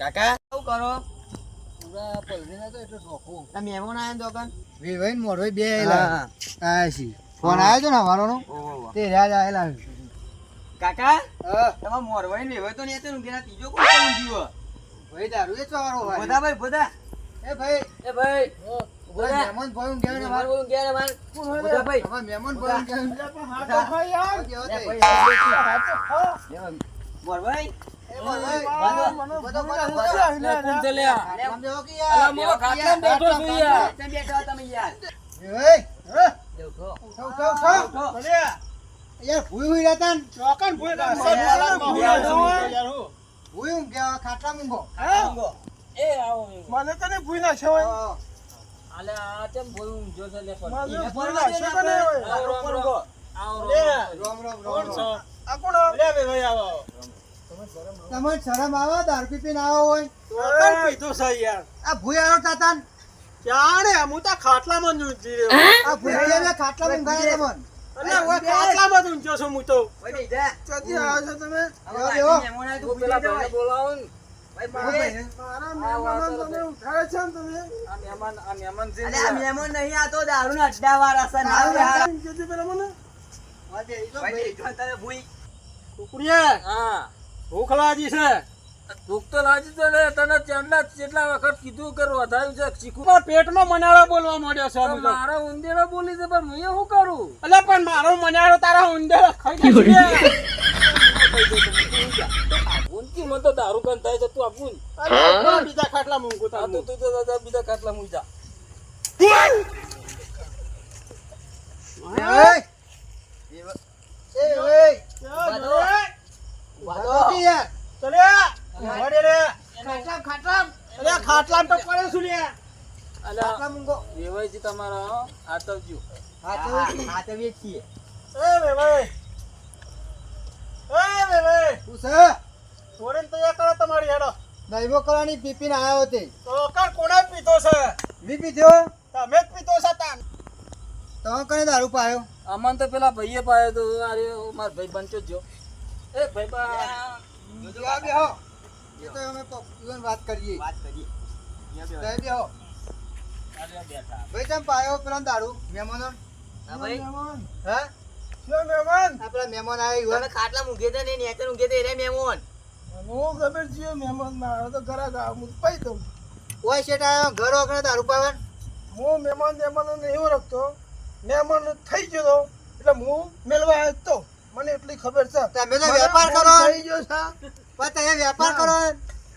કાકા? શું કરો? પૂરા પલવીને તો એટલે ઢોકું. આ મહેમાન આયા ને દુકાન? વેવાઈ ને મોઢોય બે હા, આયેલા. હા. આયા છે. ફોન આવ્યો તો ને અમારોનો? તે રહ્યા જ કાકા? હા. મોરવાઈ ને વેવાઈ તો નહીં હતું ને ત્રીજો કોણ કોણ જીવો ભાઈ દારૂ હોય. બધા ભાઈ બધા એ ભાઈ, એ ભાઈ મહેમાન ભાઈ ઊંઘ્યા ને મહેમાન બધા ભાઈ. મહેમાન ભાઈ ઊંઘ્યા લે? ભાઈ, આ ભાઈ, તમે ભૂઈ. ભૂઈ આવો મને તો ભૂઈ નાખ્યો હોય. આ ચમ બોલું ઊંઘ્યો છે લે પણ. ભૂઈ ફરવા દે નાખ્યો ને તો નહીં આપણે. હોય. આવો, આવો, આવો, લે. રોમ, રોમ, રોમ, કોણ. છો? આ કોણ હો? તમને શરમ આવે દારૂ પી પીને આવો હોય ચોકન પીધું છે યાર. આ ભૂઈ આવ્યો તાતા ને. હું તો ખાટલામાં જ ઊંઘી રહ્યો. આ ભૂય ગયા ખાટલામાં ઊંઘાયા તમને અલે, હવે ખાટલામાં જ છું હું તો. ભાઈ જા. ક્યાંથી આવ્યો છો તમે? હવે બેહો. બાકી મહેમાન આયા તો તું પેલા ભાઈને બોલાવો ને. ભાઈ હા, પૂછે. ભાઈ. મારા આ મહેમાનો વાત તમે ઉઠાડે છે ને તમે? આ મહેમાન આ મહેમાન છે અલે અડ્ડા વાળા ભૂખ લાગી છે. ભૂખ તો લાગી તો લે તને કેટલા કેટલા વખત કીધું કે વધાયું છે ચીકુ. પણ પેટનો મનાળો બોલવા માંડ્યો છે મારો ઉંદેડો બોલી છે પણ હું શું કરું? એટલે પણ મારો મનાળો તારા ઉંદેડો ખાઈ. ઊંચી મને તો દારૂ થાય છે તું આપું બીજા ખાટલા મૂકું તું તું તો બીજા ખાટલા મૂકી જા એ ઓય. એ ઓય. બાદો. વાતો કે યાર. ચલ્યા, ઊંઘવાડે રે. ખાટલામાં, ખાટલામાં. અલે, ખાટલામાં તો પડે છું લે. વેવાઈજી તમારા. એ. એ. શું? તૈયાર કરો તમારી હેડો. કરવાની આવ્યો તે. કોણે પીતો છે વી પીધો? તમે જ પીતો છે તાન તમે કઈ દારૂ પાયો અમન તો પેલા ભાઈએ પાયો તો અરે માર ભાઈ બનતો જ જો એ ભાઈ બા. આ બેહો. એ તો અમે પ- વાત કરીએ. વાત કરીએ. બેહો. બેઠા. ભાઈ તમે પાયો પેલા દારૂ? મહેમાનો? હા, ભાઈ. મહેમાન? હા? શું મહેમાન? આવ્યા તમે ખાટલા મૂકે ને નેચર મૂકે છે એને મહેમાન. હું ખબર છે મહેમાન મારો તો ઘરે ગા હું પાઈ દઉં. ઓય શેઠ આવ્યો ઘર વગર દારૂ પાવા હું મહેમાન મહેમાન નહીં ઓળખતો મહેમાન થઈ ગયો તો એટલે હું મેળવા આવ્યો તો. મને એટલી ખબર છે. તમે તો વેપાર કરો. થઈ ગયો છે. પણ તમે વેપાર કરો.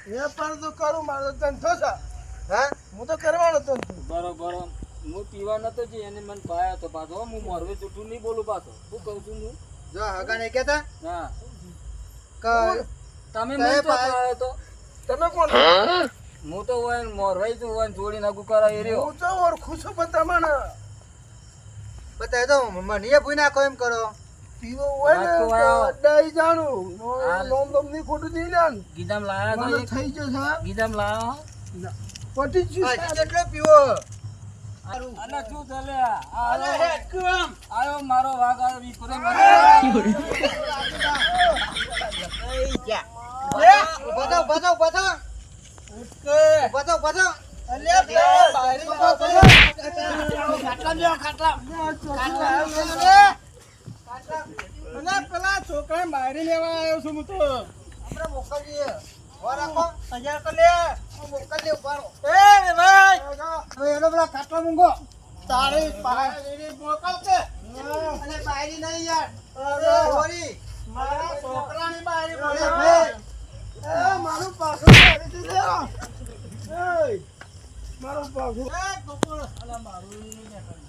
વેપાર તો કરું મારો ધંધો છે. હા? હું તો કરવાનો ધંધો બરોબર. હું પીવા નતો જે એને મને પાયો તો પાછો. હું મોરવે જૂઠું નહીં બોલું પાછો. હું કહું છું હું? જો હગા નહીં કહેતા? હા. કે તમે મને તો પાયો. તો? તમે કોણ? હું તો હોય મોરવાઈ છું હોય જોડી નાખું કરાય રહ્યો. હું તો ઓર ખુશ પણ તમને બતાય તો મને ભૂઈ નાખો એમ કરો. પીવો હોય ને. અડાઈ જાણું. નોમ નોમની ખોટું નહીં ને. ગીધામ લાયા તો થઈ ગયો છે ગીધામ લાયા પટી ગયું કેટલો પીવો. અલા શું ચાલે? આયો. આયો વિપરે મને. અલ્યા બાયરી થયો. ખાટલામાં જાઓ, ખાટલામાં. ખાટલામાં જાઓ, લે. અને પેલા છોકરા બાયરી લેવા આવ્યો છું હું તો આપણે મોકલીએ. ઊભા રાખો. તૈયાર કર લે હું મોકલીએ, ઊભા રહો. એ ભાઈ એનો પેલા. તારી મોકલ અને બાયરી નહીં યાર. સોરી. મારા છોકરાની બાયરી મોકલ. મારું પાછું બાયરી દીધે. મારું પાછું એ, કપૂર. અલા, મારું ઈ નહીં કર્યું.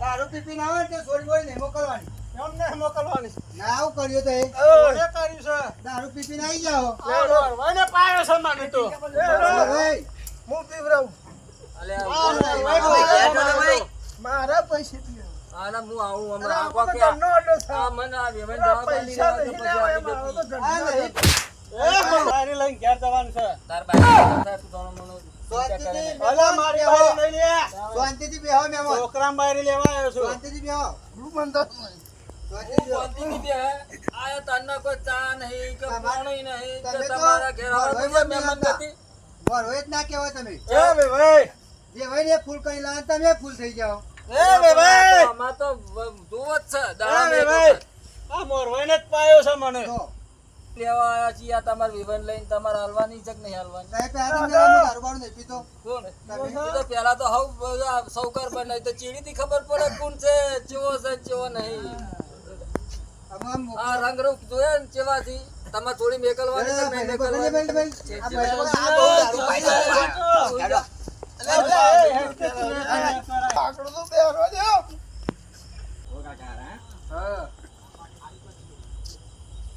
દારૂ પી આવે ને તે સોરી બોરી નહીં મોકલવાની. એમ નહીં મોકલવાની ના આવું કર્યું તો એ. કોણે કર્યું છે દારૂ પી પીને આવી જાઓ. આ નોરવાઈને પાયો છે મને તો હું ને ભાઈ. મારા પૈસે પીવો. આના હું આવું હમણાં આખો કે ઘરનો અડ્ડો છે. આ મને આ વેવાઈ જવાબ આલી પૈસા નહીં પછી લેવા, આપી મારો તો દેતી. આ ઘરનો નહીં. એ, પણ બાયરી લઈને ઘેર જવાનું છે તાર બાઈ તું તારો મનો શાંતિથી અલા, મારી બાયરી લઈ લે શાંતિથી બેહો મહેમાન. છોકરાને બાયરી લેવા આવ્યો છું શાંતિથી બેહો. હું બંધો ના કહેવાય તમે. જે હોય ને ફૂલ કઈ લાવ તમે ફૂલ થઈ જાઓ. એ તો વ- જ છે એ દાડામાં એક ભાઈ. વખત. આ મોરવાઈને જ પાયો છે મને. લેવા આયા છીએ આ તમારા લઈને તમારે હાલવાની છે કે નહીં હાલવાની? પીતો પેલા તો હવ સૌકાર બનાવી તો ચીડીથી ખબર પડે કોણ છે ચેવો છે ચેવો નહીં. આ રંગ રૂપ જોયા ને ચેવાથી તમારે થોડી મેકલવાની છે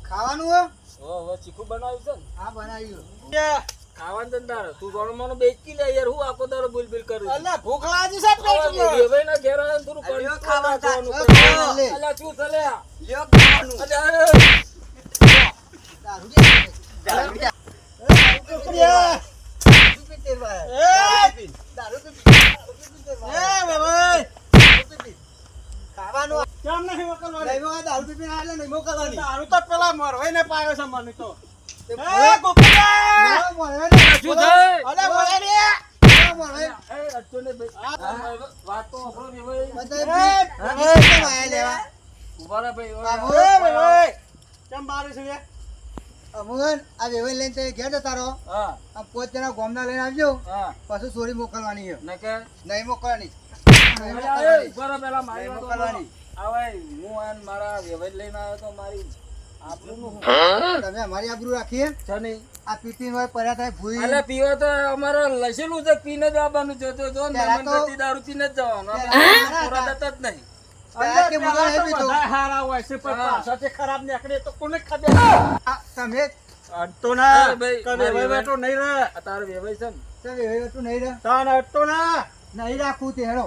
ખાવાનું ચીકુ બનાવ્યું છે ને? હા બનાવ્યું. ખાવાનું તો તારે. તું ગણવાનું બેચકી લે યાર. હું આખો તારો બિલ બિલ કરું છું. અલા ભૂખ લાગી છે ઘેર થોડું અલ્યો ખાવા શું ખાવાનું. અલ્યા, દારૂ દારૂ. દારૂ દારૂ ખાવાનું. કેમ નહીં મોકલવાની? દારૂ નહીં મોકલવાની. તારું તો પેલા પાયો મને મોરવાઈ ને. બારે છે લઈને તે. ગોમના લઈને આવજો હા પાછું ચોરી મોકલવાની નહીં મોકલવાની પેલા મારી મોકલવાની. સાંભળો. હું મારા વેવાઈ લઈને આવ્યો તો મારી? તમે અમારી આબરૂ રાખીએ? છે નહીં? આ પીપી હોય પર્યા થાય ભૂઈ. અલે પીવો તો અમારો લસેલું છે પીને જવાનું છે. તો જો ને પેલા મહેમાન તો- ગતિ દારૂ પીને જ જવાનું પૂરા દત જ નહીં. પીતો. નહીં રાખવું તે હેડો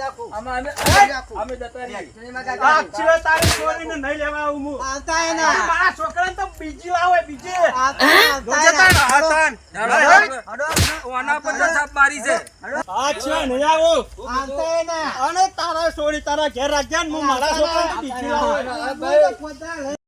રાખે. અમે અમે અમે જતા તારી છોરીને નહીં લેવા આવું હું. આવતા એ ના. મારા છોકરાને તો બીજી લાવે બીજી. આવતા એ આવતા એ તાન, ના. હા, તાન. હેડો, હેડો. હેડો. ઓના પર સાપ મારી છે. આ નહીં આવું. આવતા એ ના. અને તારા છોરી તારા ઘેર રાખ્યા ને હું મારા છોકરાને બીજી